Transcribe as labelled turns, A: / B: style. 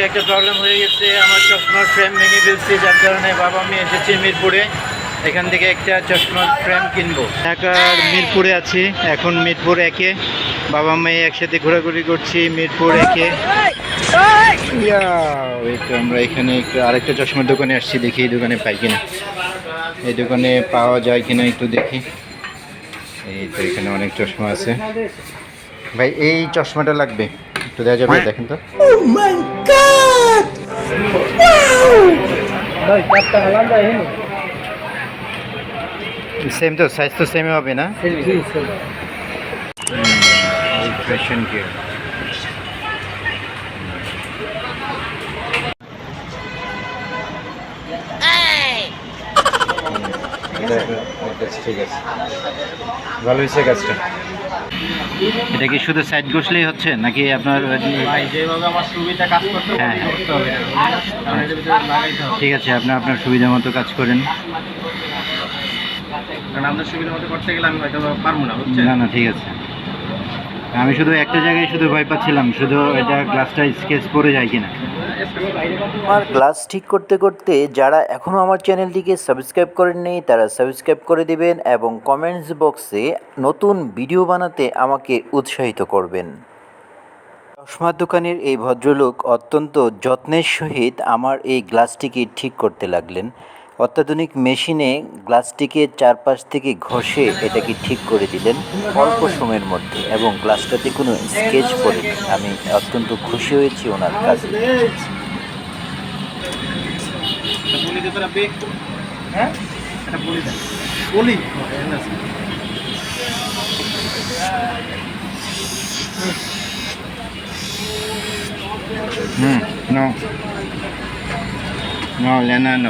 A: একটা প্রবলেম হয়ে গেছে। আমার চশমার ফ্রেম ভেঙে ফেলছি, যার কারণে বাবা আমি এসেছি মিরপুরে। এখান থেকে একটা চশমার ফ্রেম কিনবো। ঢাকার মিরপুরে আছি, এখন মিরপুর একে। বাবা মেয়ে একসাথে ঘোরাঘুরি করছি মিরপুর একে। আমরা এখানে আরেকটা চশমার দোকানে আসছি, দেখি এই দোকানে পাই কিনা। এই দোকানে পাওয়া যায় কিনা একটু দেখি। এই তো এখানে অনেক চশমা আছে। ভাই, এই চশমাটা লাগবে। একটু দেওয়া যাবে, দেখেন তো। সেম তো সাইজ তো সেমই হবে না? ফ্যাশন কেয়ার ঠিক আছে। ভালো হয়েছে কাজটা। এটা কি শুধু সাইড ঘষলেই হচ্ছে নাকি আপনার
B: যেভাবে আমার সুবিধা কাজ করতে
A: হ্যাঁ।
B: হবে।
A: ঠিক আছে আপনি আপনার সুবিধা মতো কাজ করেন।
B: কারণ আপনার সুবিধা মতো করতে গেলে আমি হয়তো পারব না বুঝছেন?
A: না না ঠিক আছে। আমি শুধু একটা জায়গায় শুধু ভয় পাচ্ছিলাম শুধু এটা গ্লাসটা স্কেচ পরে যায় কিনা।
C: আমার ক্লাস ঠিক করতে করতে যারা এখনও আমার চ্যানেলটিকে সাবস্ক্রাইব করেননি, তারা সাবস্ক্রাইব করে দেবেন এবং কমেন্টস বক্সে নতুন ভিডিও বানাতে আমাকে উৎসাহিত করবেন। চশমার দোকানের এই ভদ্রলোক অত্যন্ত যত্নের সহিত আমার এই গ্লাসটিকে ঠিক করতে লাগলেন। অত্যাধুনিক মেশিনে গ্লাসটিকে চারপাশ থেকে ঘষে এটাকে ঠিক করে দিলেন অল্প সময়ের মধ্যে এবং গ্লাসটাতে কোনো স্কেচ পড়েনি। আমি অত্যন্ত খুশি হয়েছি ওনার
B: দেন
A: হুম নো লেনা নো